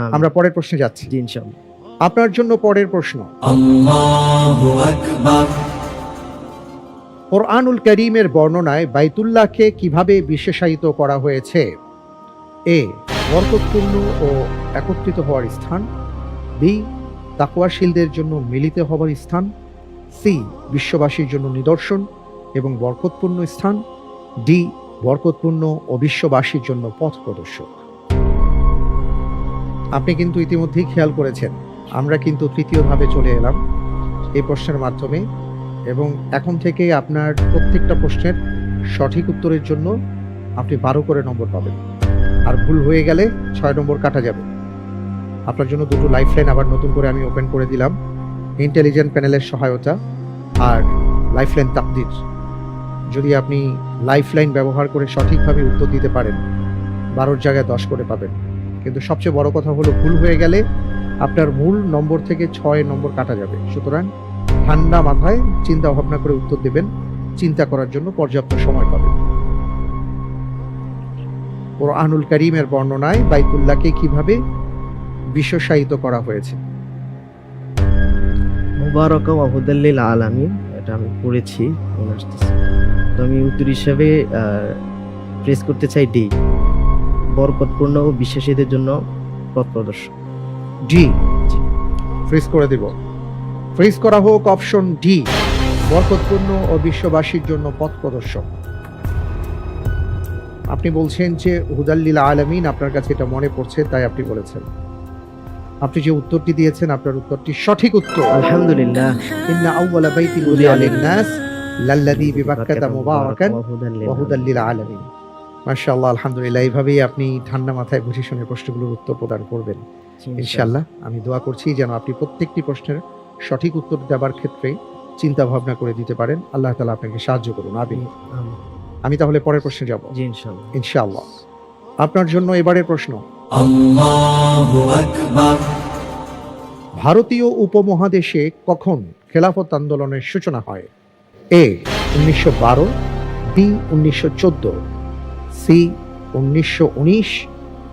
আমরা পরের প্রশ্নে যাচ্ছি। জি ইনশাআল্লাহ। আপনার জন্য পরের প্রশ্ন। কোরআনুল করিমের বর্ণনায় বাইতুল্লাহকে কীভাবে বিশেষায়িত করা হয়েছে? এ বরকতপূর্ণ ও একত্রিত হওয়ার স্থান। বি তাকুয়াশীলদের জন্য মিলিত হওয়ার স্থান। সি বিশ্ববাসীর জন্য নিদর্শন এবং বরকতপূর্ণ স্থান। ডি বরকতপূর্ণ ও বিশ্ববাসীর জন্য পথ প্রদর্শক। আপনি কিন্তু ইতিমধ্যেই খেয়াল করেছেন। আমরা কিন্তু তৃতীয়ভাবে চলে এলাম এই প্রশ্নের মাধ্যমে এবং এখন থেকে আপনার প্রত্যেকটা প্রশ্নের সঠিক উত্তরের জন্য আপনি বারো করে নম্বর পাবেন। আর ভুল হয়ে গেলে ছয় নম্বর কাটা যাবে। আপনার জন্য দুটো লাইফ লাইন আবার নতুন করে আমি ওপেন করে দিলাম। ইন্টেলিজেন্ট প্যানেলের সহায়তা আর লাইফ লাইন তাকদির। যদি আপনি লাইফ লাইন ব্যবহার করে সঠিকভাবে উত্তর দিতে পারেন, বারোর জায়গায় দশ করে পাবেন। কিন্তু সবচেয়ে বড় কথা হলো ভুল হয়ে গেলে আপনার মূল নম্বর থেকে ছয় নম্বর কাটা যাবে। সুতরাং ঠান্ডা মাথায় চিন্তা ভাবনা করে উত্তর দেবেন। চিন্তা করার জন্য পর্যাপ্ত সময় পাবেন। কোরআনুল করিমের বর্ণনায় বাইতুল্লাহকে কীভাবে বিশ্বসায়িত করা হয়েছে। মুবারকা ওয়া হুদাল্লিল আলামিন, এটা আমি পড়েছি তো আমি উত্তর হিসাবে প্রেস করতে চাই ডি বরকতপূর্ণ ও বিশ্বাসীদের জন্য পথ প্রদর্শক। ডি ফ্রিজ করে দিব। ফ্রিজ করা হোক অপশন ডি বরকতপূর্ণ ও বিশ্ববাসীর জন্য পথ প্রদর্শক। আপনি বলছেন যে হুদাল্লিল আলমিন আপনার কাছে এটা মনে পড়ছে তাই আপনি বলেছেন। আপনি যে উত্তরটি দিয়েছেন আপনার উত্তরটি সঠিক উত্তর। আলহামদুলিল্লাহ। ইন্না আউওয়ালা বাইতিন উদিয়া লিন-নাস লাল্লাযী বিবাক্কাতা মুবারাকান ওয়া হুদাল লিল ওয়া হুদাল লিল আলামিন। মাশাআল্লাহ আলহামদুলিল্লাহ এইভাবেই আপনি ঠান্ডা মাথায় বুঝে শুনে প্রশ্নগুলোর উত্তর প্রদান করবেন। ইনশাল্লাহ আমি দোয়া করছি যেন আপনি প্রত্যেকটি প্রশ্নের সঠিক উত্তর দেওয়ার ক্ষেত্রে চিন্তা ভাবনা করে দিতে পারেন। আল্লাহ তালা আপনাকে সাহায্য করুন। আমিন। আমিন। আমি তাহলে পরের প্রশ্নে যাব। জি ইনশাআল্লাহ। ইনশাআল্লাহ। আপনার জন্য এবারের প্রশ্ন। ভারতীয় উপমহাদেশে কখন খেলাফত আন্দোলনের সূচনা হয়? এ উনিশশো বারো বি উনিশশো চোদ্দ সি উনিশশো উনিশ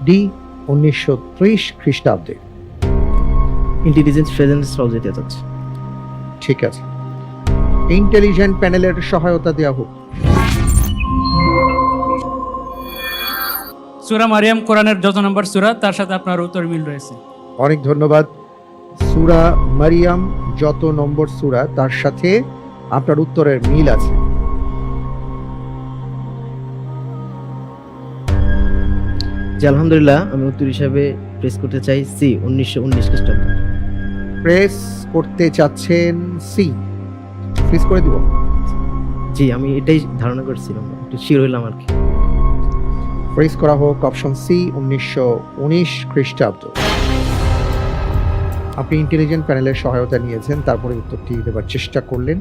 ডি উনিশশো ত্রিশ খ্রিস্টাব্দে। ইন্টেলিজেন্স প্রেজেন্স সব যেতে যাচ্ছে ঠিক আছে। ইন্টেলিজেন্ট প্যানেলের সহায়তা দেওয়া হোক। সুরা মারিয়াম কোরআনের যত নম্বর সুরা তার সাথে আপনার উত্তর মিল রয়েছে। অনেক ধন্যবাদ। সুরা মারিয়াম যত নম্বর সুরা তার সাথে আপনার উত্তরের মিল আছে। জি আলহামদুলিল্লাহ আমি উত্তর হিসাবে প্রেস করতে চাই সি উনিশশো উনিশ খ্রিস্টাব্দ। প্রেস করতে চাচ্ছেন সি ফ্রিজ করে দিব। জি আমি এটাই ধারণা করছিলাম একটু শিওর হইলাম আর কি। প্রেস করা হোক অপশন সি উনিশশো উনিশ খ্রিস্টাব্দ। আপনি ইন্টেলিজেন্ট প্যানেলের সহায়তা নিয়েছেন তারপরে উত্তরটি দেবার চেষ্টা করলেন।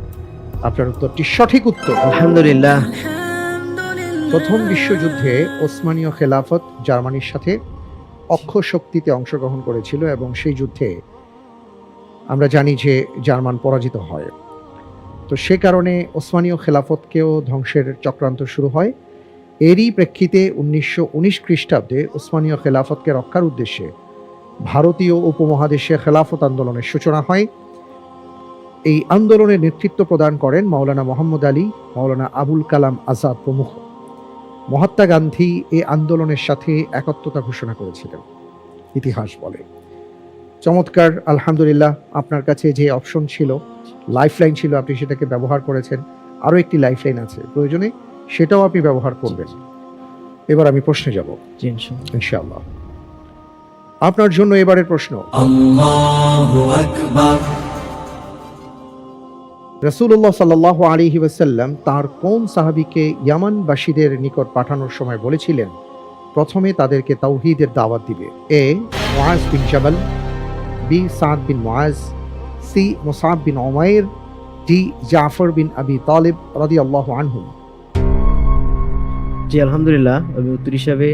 আপনার উত্তরটি সঠিক উত্তর। আলহামদুলিল্লাহ। প্রথম বিশ্বযুদ্ধে ওসমানীয় খেলাফত জার্মানির সাথে অক্ষ শক্তিতে অংশগ্রহণ করেছিল এবং সেই যুদ্ধে আমরা জানি যে জার্মান পরাজিত হয়। তো সে কারণে ওসমানীয় খেলাফতকেও ধ্বংসের চক্রান্ত শুরু হয়। এরই প্রেক্ষিতে উনিশশো উনিশ খ্রিস্টাব্দে ওসমানীয় খেলাফতকে রক্ষার উদ্দেশ্যে ভারতীয় উপমহাদেশে খেলাফত আন্দোলনের সূচনা হয়। এই আন্দোলনের নেতৃত্ব প্রদান করেন মাওলানা মোহাম্মদ আলী, মাওলানা আবুল কালাম আজাদ প্রমুখ। মহাত্মা গান্ধী এ আন্দোলনের সাথে একত্রতা ঘোষণা করেছিলেন। ইতিহাস বলে। চমৎকার আলহামদুলিল্লাহ আপনার কাছে যে অপশন ছিল লাইফ লাইন ছিল আপনি সেটাকে ব্যবহার করেছেন আরও একটি লাইফ লাইন আছে প্রয়োজনে সেটাও আপনি ব্যবহার করবেন। এবার আমি প্রশ্নে যাব। ইনশাআল্লাহ। ইনশাআল্লাহ। আপনার জন্য এবারের প্রশ্ন। রসুল্লাহ সাল্লাহ আলিহি ওয়াসাল্লাম তার কোন সাহাবিকে ইয়ামানবাসীদের নিকট পাঠানোর সময় বলেছিলেন প্রথমে তাদেরকে তাওহিদের দাওয়াত দিবে। A Muaz bin Jabal B Saad bin Muaz C Musab bin Umair D Jafar bin Abi Talib রাদিয়াল্লাহু আনহু। জি আলহামদুলিল্লাহ। আমি উত্তর হিসাবে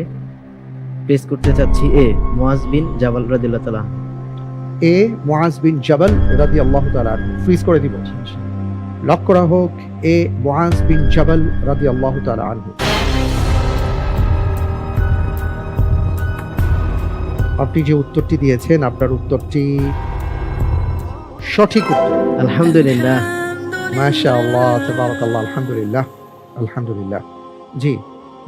প্রেস করতে চাচ্ছি এ মুয়াজ বিন জাবাল রাদিল্লাহ তালা এ মুআজ বিন জাবাল আল্লাহ তাআলা ফ্রিজ করে দিব। লক করা হোক এ মুআজ বিন জাবাল রাদিয়াল্লাহু তাআলা আনহু। আপনি যে উত্তরটি দিয়েছেন আপনার উত্তরটি সঠিক উত্তর। আলহামদুলিল্লাহ। মাশা আল্লাহ তাবারাকাল্লাহ আলহামদুলিল্লাহ আলহামদুলিল্লাহ। জি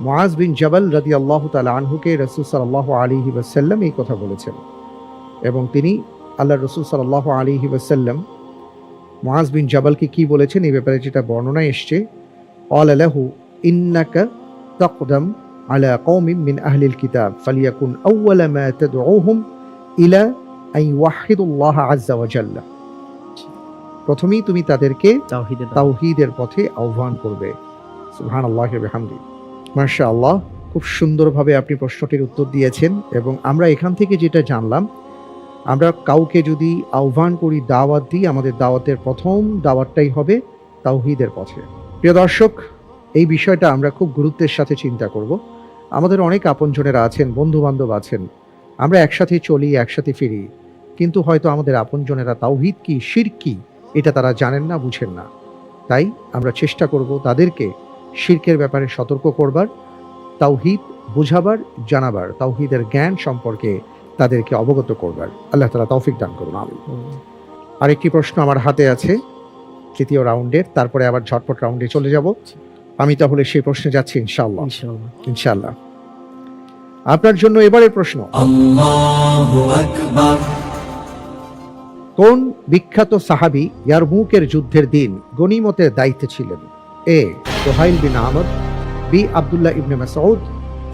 মুআজ বিন জাবাল রাদিয়াল্লাহু তাআলা আনহুকে রাসূল সাল্লাল্লাহু আলাইহি ওয়াসাল্লাম এই কথা বলেছেন। এবং তিনি আল্লাহ রসুল সাল্লাল্লাহু আলাইহি ওয়াসাল্লাম মহাজ বিন জাবালকে কি বলেছেন? এই ব্যাপারে যেটা বর্ণনা এসছে অল আলাহু ইন্নাকা তকদম আলা কৌমিম মিন আহলিল কিতাব ফালিয়াকুন আউ্বালা মা তাদউহুম ইলা আই ওয়াহিদুল্লাহ আজ্জা ওয়াজাল্লা প্রথমেই তুমি তাদেরকে তাওহীদের পথে আহ্বান করবে। সুবহানাল্লাহি ওয়া বিহামদি। মাশাআল্লাহ খুব সুন্দরভাবে আপনি প্রশ্নটির উত্তর দিয়েছেন এবং আমরা এখান থেকে যেটা জানলাম আমরা কাউকে যদি আহ্বান করি দাওয়াত দিই, আমাদের দাওয়াতের প্রথম দাওয়াতটাই হবে তাওহিদের পথে। প্রিয় দর্শক, এই বিষয়টা আমরা খুব গুরুত্বের সাথে চিন্তা করব। আমাদের অনেক আপনজনেরা আছেন বন্ধু বান্ধব আছেন। আমরা একসাথে চলি, একসাথে ফিরি। কিন্তু হয়তো আমাদের আপনজনেরা তাওহীদ কি, শির কি, এটা তারা জানেন না, বুঝেন না। তাই আমরা চেষ্টা করব তাদেরকে শিরকের ব্যাপারে সতর্ক করবার, তাওহিদ বুঝাবার, জানাবার, তাওহিদের জ্ঞান সম্পর্কে তাদেরকে অবগত করবার। আল্লাহ তালা তৌফিক দান করুন আমি। আরেকটি প্রশ্ন আমার হাতে আছে তৃতীয় রাউন্ডের তারপরে আবার ঝটপট রাউন্ডে চলে যাব। আমি তাহলে সেই প্রশ্নে যাচ্ছি ইনশাআল্লাহ। ইনশাআল্লাহ। ইনশাআল্লাহ। আপনার জন্য এবারের প্রশ্ন। কোন বিখ্যাত সাহাবি ইয়ারমুকের যুদ্ধের দিন গনিমতের দায়িত্বে ছিলেন? A Sohail bin Ahmad B Abdullah ibn Masud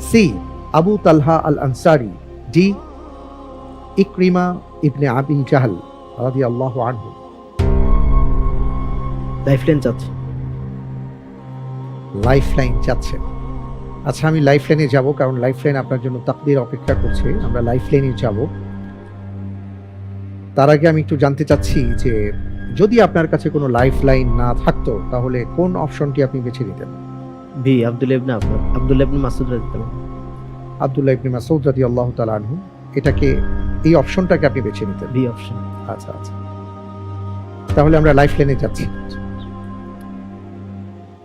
C Abu Talha al Ansari D Ikrima ibn Abi Jahl রাদিয়াল্লাহু আনহু। লাইফলাইন চাচ্ছি। লাইফ লাইন চাচ্ছেন আচ্ছা আমি লাইফ লাইনে যাব কারণ লাইফ লাইন আপনার জন্য তাকদির অপেক্ষা করছে। আমরা লাইফ লাইনে যাব। তার আগে আমি একটু জানতে চাচ্ছি যে যদি আপনার কাছে কোনো লাইফ লাইন না থাকতো তাহলে কোন অপশনটি আপনি বেছে নিতেন? B Abdul ibn Abdul ibn Masud রাদিয়াল্লাহু। আব্দুল্লাহ ইবনে মাসউদ রাদিয়াল্লাহু তাআলা আনহু। এটাকে এই অপশনটাকে আপনি বেছে নিতেন। বি অপশন আচ্ছা আচ্ছা। তাহলে আমরা লাইফ লাইনে যাচ্ছি।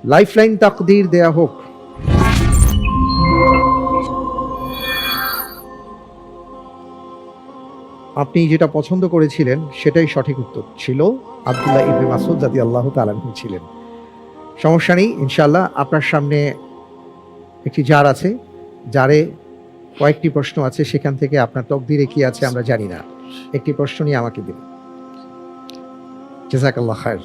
লাইফ লাইন তাকদির দেয়া হোক। আপনি যেটা পছন্দ করেছিলেন সেটাই সঠিক উত্তর ছিল আব্দুল্লাহ ইবনে মাসুদ জাতি আল্লাহ তালানহু ছিলেন। সমস্যা নেই ইনশাল্লাহ আপনার সামনে একটি জার আছে। জারে কয়েকটি প্রশ্ন আছে সেখান থেকে আপনার তকদিরে কি আছে আমরা জানি না। একটি প্রশ্ন নিয়ে আমাকে দিন। জেজাকাল্লাহ খায়ের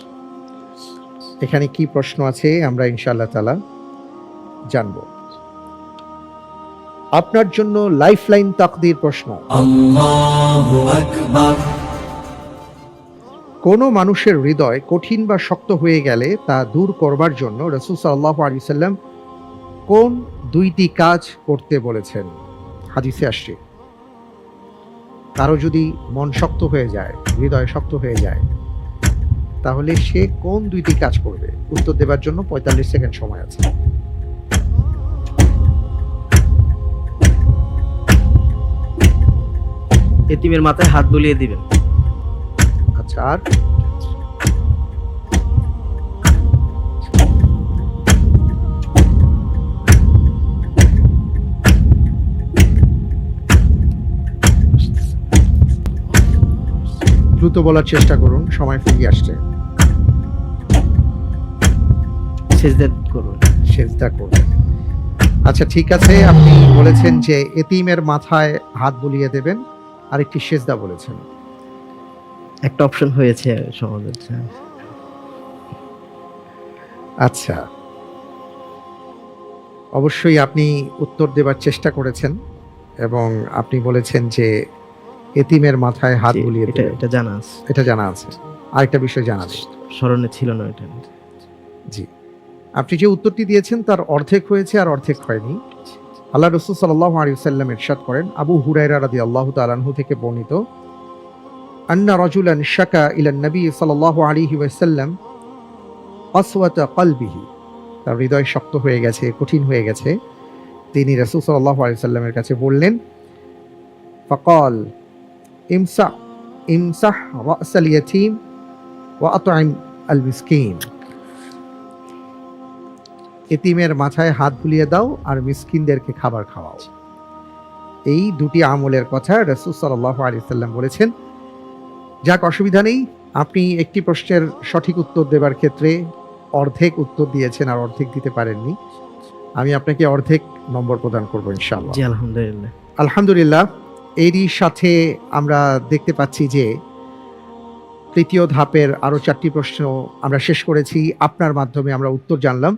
এখানে কি প্রশ্ন আছে আমরা ইনশাআল্লাহ তালা জানব। আপনার জন্য লাইফ লাইন তাকদির প্রশ্ন। কোনো মানুষের হৃদয় কঠিন বা শক্ত হয়ে গেলে তা দূর করবার জন্য রসুল সাল্লাহ আলি সাল্লাম কোন দুইটি কাজ করতে বলেছেন? হাদিসে আসছে। কারও যদি মন শক্ত হয়ে যায় হৃদয় শক্ত হয়ে যায় তাহলে সে কোন দুইটি কাজ করবে? উত্তর দেবার জন্য পঁয়তাল্লিশ সেকেন্ড সময় আছে। এতিমের মাথায় হাত বুলিয়ে দিবেন। আচ্ছা আর? দ্রুত বলার চেষ্টা করুন সময় ফুরিয়ে আসছে। সেজদা করুন। সেজদা করবেন আচ্ছা ঠিক আছে আপনি বলেছেন যে এতিমের মাথায় হাত বুলিয়ে দেবেন আরেকটি সেজদা বলেছেন। একটা অপশন হয়েছে আচ্ছা। অবশ্যই আপনি উত্তর দেবার চেষ্টা করেছেন এবং আপনি বলেছেন যে এতিমের মাথায় হাত বুলিয়ে এটা এটা জানা আছে। এটা জানা আছে। আরেকটা বিষয় জানা নেই। স্মরণে ছিল না এটা। জি। আপনি যে উত্তরটি দিয়েছেন তার অর্ধেক হয়েছে আর অর্ধেক হয়নি। আল্লাহ রসুল সাল্লাহ আলিয়াল্লাম ইরশাদ করেন আবু হুরাইরা রাদি আল্লাহ তালানহু থেকে বর্ণিত আন্না রজুলান শাকা ইলান নবী সাল্লাহ আলিহি ওয়াসাল্লাম আসওয়াতা কলবিহি। তার হৃদয় শক্ত হয়ে গেছে কঠিন হয়ে গেছে। তিনি রসুল সাল্লাহ আলিয়াল্লামের কাছে বললেন ফকল ইমসা ইমসাহ রাসাল ইয়াতিম ওয়া আতআম আল মিসকিন এতিমের মাথায় হাত বুলিয়ে দাও আর মিসকিনদেরকে খাবার খাওয়াও। এই দুটি আমলের কথা রসুল সাল্লাহ আলি সাল্লাম বলেছেন। যাক অসুবিধা নেই। আপনি একটি প্রশ্নের সঠিক উত্তর দেবার ক্ষেত্রে অর্ধেক উত্তর দিয়েছেন আর অর্ধেক দিতে পারেননি। আমি আপনাকে অর্ধেক নম্বর প্রদান করব ইনশাআল্লাহ। আলহামদুলিল্লাহ। আলহামদুলিল্লাহ এরই সাথে আমরা দেখতে পাচ্ছি যে তৃতীয় ধাপের আরও চারটি প্রশ্ন আমরা শেষ করেছি। আপনার মাধ্যমে আমরা উত্তর জানলাম।